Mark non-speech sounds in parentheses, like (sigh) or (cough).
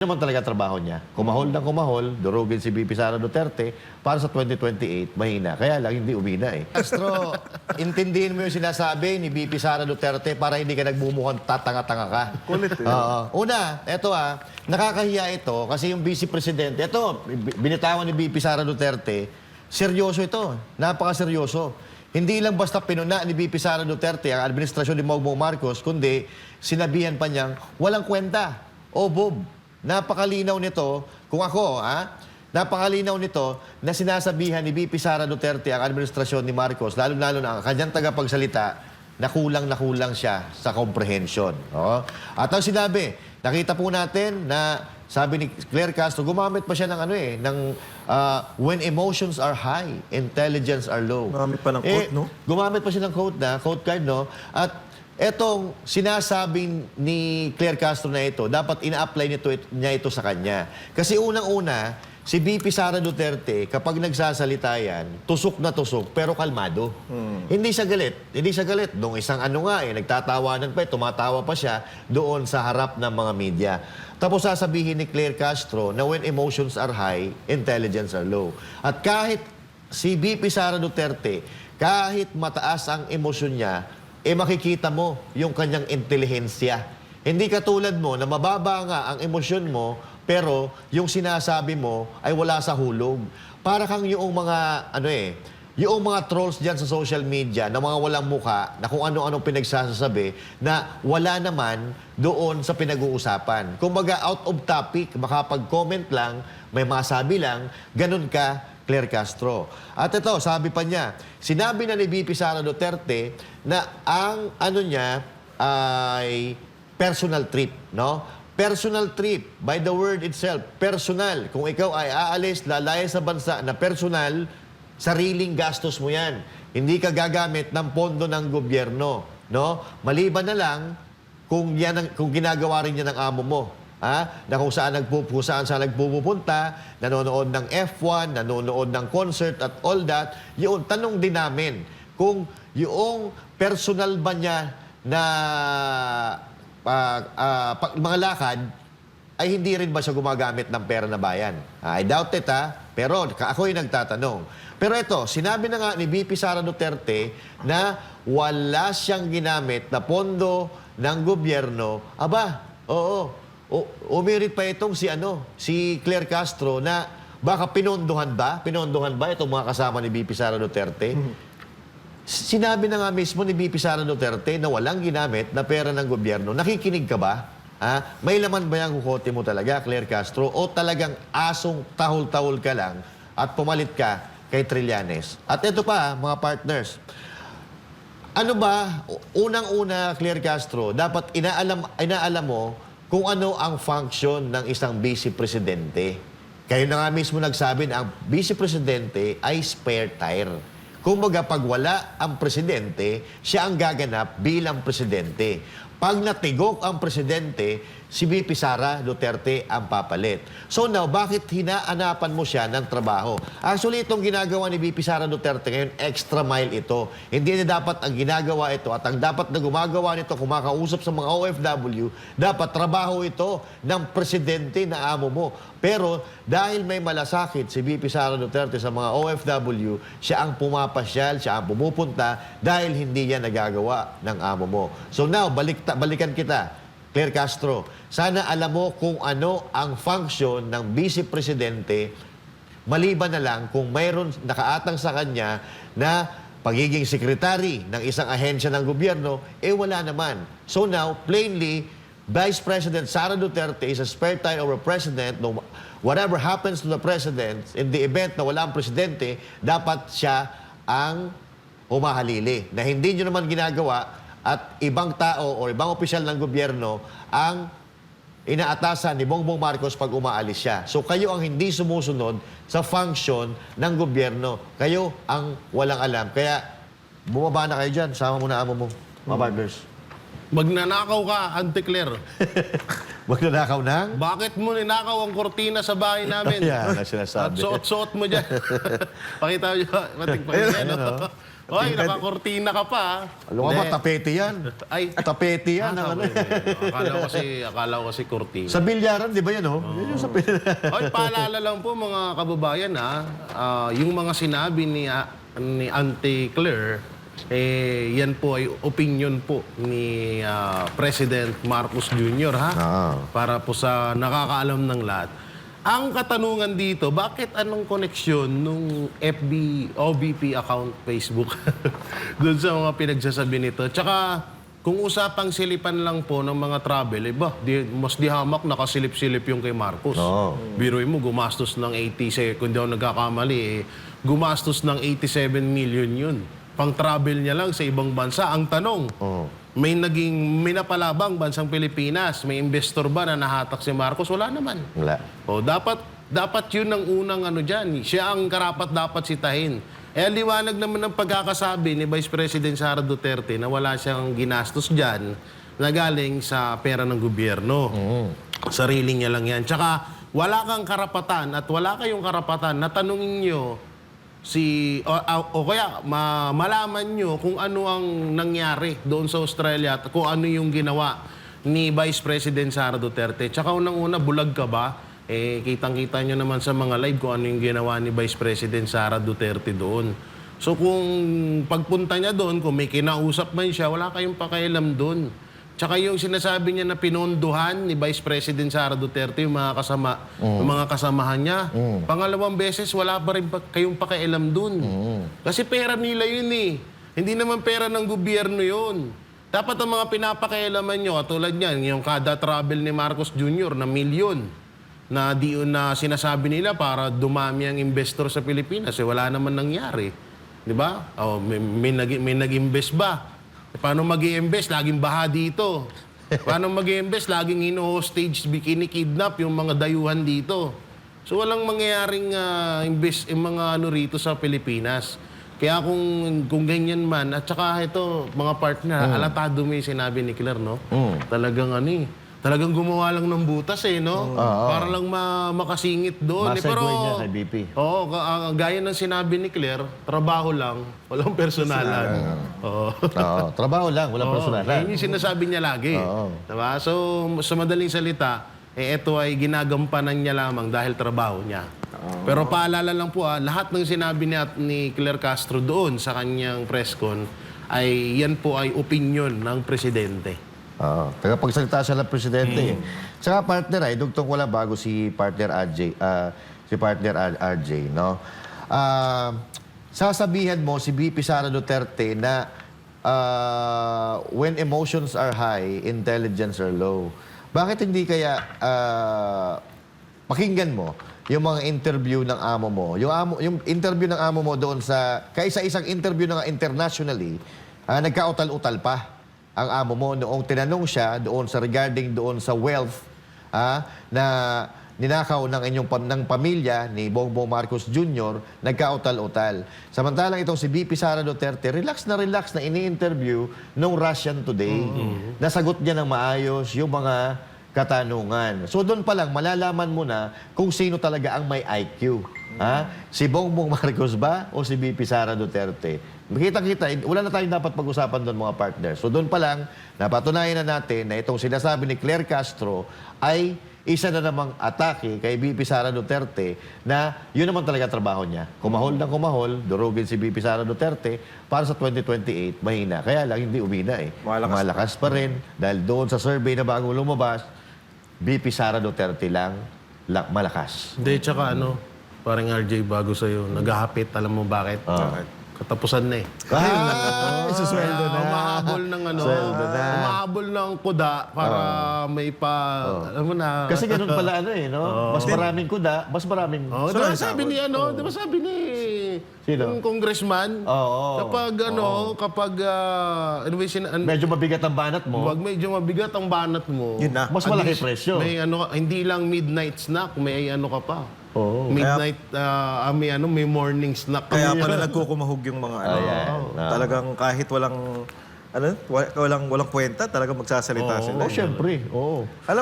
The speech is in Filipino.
naman talaga trabaho niya. Kumahol ng kumahol, durugin si BP Sara Duterte para sa 2028, mahina. Kaya lang hindi umina eh. Castro, intindihin mo yung sinasabi ni BP Sara Duterte para hindi ka nagmumukhang tatanga-tanga ka. Kulit eh. Oo. Una, eto ah, nakakahiya ito kasi yung Vice Presidente, eto, b- binitawan ni BP Sara Duterte, seryoso ito. Napakaseryoso. Hindi lang basta pinuna ni BP Sara Duterte ang administrasyon ni Bongbong Marcos, kundi sinabihan pa niyang walang kwenta. O Bob, napakalinaw nito, kung ako, ha, napakalinaw nito na sinasabihan ni BP Sara Duterte ang administrasyon ni Marcos, lalo-lalo na ang kanyang tagapagsalita, na kulang na kulang siya sa comprehension. Oo. At ang sinabi, nakita po natin na sabi ni Claire Castro, gumamit pa siya ng ano eh, ng ah, when emotions are high, intelligence are low. Gumamit pa ng quote, no? Gumamit pa siya ng quote na, quote card, no? At etong sinasabing ni Claire Castro na ito, dapat ina-apply nito, niya ito sa kanya. Kasi unang-una, si BP Sara Duterte, kapag nagsasalita yan, tusok na tusok, pero kalmado. Hindi siya galit. Hindi siya galit. Nung isang ano nga eh, nagtatawanan pa eh, tumatawa pa siya doon sa harap ng mga media. Tapos sasabihin ni Claire Castro na when emotions are high, intelligence are low. At kahit si BP Sara Duterte, kahit mataas ang emosyon niya, eh makikita mo yung kanyang intelihensya. Hindi katulad mo na mababa nga ang emosyon mo, pero yung sinasabi mo ay wala sa hulog. Para kang yung mga, ano eh, yung mga trolls dyan sa social media na mga walang muka, na kung ano-ano pinagsasabi, na wala naman doon sa pinag-uusapan. Kumbaga, out of topic, makapag-comment lang, may masabi lang, ganun ka, Claire Castro. At ito, sabi pa niya, sinabi na ni BP Sara Duterte na ang ano niya ay personal trip, no? Personal trip, by the word itself, personal. Kung ikaw ay aalis, lalaya sa bansa na personal, sariling gastos mo yan. Hindi ka gagamit ng pondo ng gobyerno, no? Maliban na lang kung yan ang, kung ginagawa rin yan ng amo mo. Ha? Na kung saan, nagpu, kung saan saan nagpupunta, nanonood ng F1, nanonood ng concert at all that, yun, tanong din namin kung yung personal ba niya na ah, ah, pag- mga lakad, ay hindi rin ba siya gumagamit ng pera na bayan? I doubt it ha, pero ka- ako'y nagtatanong. Pero ito, sinabi na nga ni BP Sara Duterte na wala siyang ginamit na pondo ng gobyerno. Aba, oo, o, umirit pa itong si ano, si Claire Castro na baka pinondohan ba? Pinondohan ba itong mga kasama ni BP Sara Duterte? Sinabi na nga mismo ni BP Sara Duterte na walang ginamit na pera ng gobyerno. Nakikinig ka ba? Ha? May laman ba yung kukote mo talaga, Claire Castro? O talagang asong tahol-tahol ka lang at pumalit ka kay Trillanes? At ito pa, mga partners. Ano ba, unang-una, Claire Castro, dapat inaalam, inaalam mo kung ano ang function ng isang vice presidente. Kayo na nga mismo nagsabi na ang vice presidente ay spare tire. Kumbaga, pag wala ang presidente, siya ang gaganap bilang presidente. Pag natigok ang presidente, si VP Sara Duterte ang papalit. So now, bakit hinaanapan mo siya ng trabaho? Actually, itong ginagawa ni VP Sara Duterte ngayon, extra mile ito. Hindi na dapat ang ginagawa ito at ang dapat na gumagawa nito, kumakausap sa mga OFW, dapat trabaho ito ng presidente na amo mo. Pero dahil may malasakit si VP Sara Duterte sa mga OFW, siya ang pumapasyal, siya ang pumupunta dahil hindi niya nagagawa ng amo mo. So now, balik balikan kita. Claire Castro, sana alam mo kung ano ang function ng Vice Presidente maliban na lang kung mayroon nakaatang sa kanya na pagiging sekretary ng isang ahensya ng gobyerno, eh wala naman. So now, plainly, Vice President Sara Duterte is a spare tire of a president. No, whatever happens to the president, in the event na wala ang presidente, dapat siya ang humahalili. Na hindi nyo naman ginagawa at ibang tao o ibang opisyal ng gobyerno ang inaatasan ni Bongbong Marcos pag umaalis siya. So kayo ang hindi sumusunod sa function ng gobyerno. Kayo ang walang alam. Kaya bumaba na kayo dyan. Sama mo na amo mo, mga partners. Magnanakaw ka, Anticlair. Huwag (laughs) na nakaw ng... Bakit mo ninakaw ang kortina sa bahay namin? (laughs) Yan ang At sinasabi. suot-suot mo dyan. (laughs) Pakita mo dyan. Mating Ayun. Ayun, no? oh. Oy, nakakortina ka pa. ah. Alam mo ba, Hindi. tapete yan. (laughs) Ay, Tapete yan. Ah, ang ano. okay, okay. akala ko kasi, akala ko kasi kortina. Sa bilyaran, di ba yan, oh? Yan yung sa (laughs) Oy, paalala lang po mga kababayan ha, ah, yung mga sinabi ni ah, ni Auntie Claire, eh, yan po ay opinion po ni ah, President Marcos Jr. ha? Ah. Para po sa nakakaalam ng lahat. Ang katanungan dito, bakit anong koneksyon nung FB, OBP account Facebook (laughs) doon sa mga pinagsasabi nito? Tsaka, kung usapang silipan lang po ng mga travel, eh ba, di, mas di hamak nakasilip-silip yung kay Marcos. Oo. Biruin mo, gumastos ng 87, kung di ako nagkakamali, eh, gumastos ng 87 million yun. Pang travel niya lang sa ibang bansa. Ang tanong, Oo. May naging minapalabang bansang Pilipinas, may investor ba na nahatak si Marcos? Wala naman. Wala. O dapat dapat 'yun ang unang ano diyan. Siya ang karapat dapat sitahin. Eh liwanag naman ng pagkakasabi ni Vice President Sara Duterte na wala siyang ginastos diyan na galing sa pera ng gobyerno. Sarili niya lang 'yan. Tsaka wala kang karapatan at wala kayong karapatan na tanungin niyo si o, o- kaya ma, malaman nyo kung ano ang nangyari doon sa Australia at kung ano yung ginawa ni Vice President Sara Duterte. Tsaka unang-una, bulag ka ba? Eh, kitang-kita nyo naman sa mga live kung ano yung ginawa ni Vice President Sara Duterte doon. So kung pagpunta niya doon, kung may kinausap man siya, wala kayong pakialam doon. Tsaka yung sinasabi niya na pinondohan ni Vice President Sara Duterte yung mga kasama, yung mga kasamahan niya. Pangalawang beses wala pa rin pa, kayong pakialam dun. Kasi pera nila yun eh. Hindi naman pera ng gobyerno yun. Dapat ang mga pinapakialaman nyo, katulad niyan, yung kada travel ni Marcos Jr. na milyon na di na sinasabi nila para dumami ang investor sa Pilipinas eh wala naman nangyari. 'Di ba? Oh, may, may, nag, may nag-invest ba? Eh, paano mag invest Laging baha dito. Paano mag invest Laging hino-hostage, bikini-kidnap yung mga dayuhan dito. So walang mangyayaring ah, invest yung mga ano rito sa Pilipinas. Kaya kung kung ganyan man at saka ito mga partner, alatado mo yung sinabi ni Claire, no? Talagang ano eh. Talagang gumawa lang ng butas eh, no? Para lang ma- makasingit doon. Eh, Masegue niya kay BP. Oo, ka- ah, gaya ng sinabi ni Claire, trabaho lang, walang personalan. Oo. Oo. Trabaho lang, walang Oo, personalan. Yun yung sinasabi niya lagi. Oo. Diba? So, sa madaling salita, eh, ito ay ginagampanan niya lamang dahil trabaho niya. Pero paalala lang po, ah, lahat ng sinabi ni, at ni Claire Castro doon sa kanyang press con, ay yan po ay opinion ng presidente. Oo. Tagapagsalita siya ng presidente. eh. Tsaka partner ay, dugtong wala bago si partner RJ, ah, si partner RJ, no? Ah, sasabihan mo si BP Sara Duterte na ah, when emotions are high, intelligence are low. Bakit hindi kaya ah, pakinggan mo yung mga interview ng amo mo. Yung, amo, yung interview ng amo mo doon sa, kaysa isang interview na nga internationally, ah, nagkautal-utal pa ang amo mo noong tinanong siya doon sa regarding doon sa wealth ah, na ninakaw ng inyong ng pamilya ni Bongbong Marcos Jr. nagkautal-utal. Samantalang itong si BP Sara Duterte, relax na relax na ini-interview nung Russian Today. Nasagot niya ng maayos yung mga katanungan. So doon pa lang malalaman mo na kung sino talaga ang may IQ. Ha? Si Bongbong (laughs) Marcos ba o si BP Sara Duterte? Makita-kita, wala na tayong dapat pag-usapan doon mga partners. So doon pa lang, napatunayan na natin na itong sinasabi ni Claire Castro ay isa na namang atake kay BP Sara Duterte na yun naman talaga trabaho niya. Kumahol ng kumahol, durugin si BP Sara Duterte para sa 2028, mahina. Kaya lang hindi umina eh. Malakas Malakas pa rin dahil doon sa survey na bago lumabas, BP Sara Duterte lang, lang malakas. Hindi, tsaka ano, parang RJ bago sa'yo, naghahapit, alam mo bakit? Katapusan na eh. Ah, susweldo na. Umahabol ng ano, Sweldo na. umahabol ng kuda para may pa, alam mo na. Kasi ganun pala ano eh, no? Mas maraming kuda, mas maraming... Oh, di ba sabi ni ano, di ba sabi ni Sino? yung congressman? Oo. Kapag ano, kapag uh, ano yung sin- an- Medyo mabigat ang banat mo. wag medyo mabigat ang banat mo. Yun na. Mas malaki presyo. May ano, hindi lang midnight snack, may ano ka pa. Oo. Midnight, ah, ah, may ano, may morning snack. Kaya pala nagkukumahog yung mga ano. Ayan. Talagang kahit walang ano, wa- walang walang kwenta, talagang magsasalita sila. Oh, syempre. Oo. Alam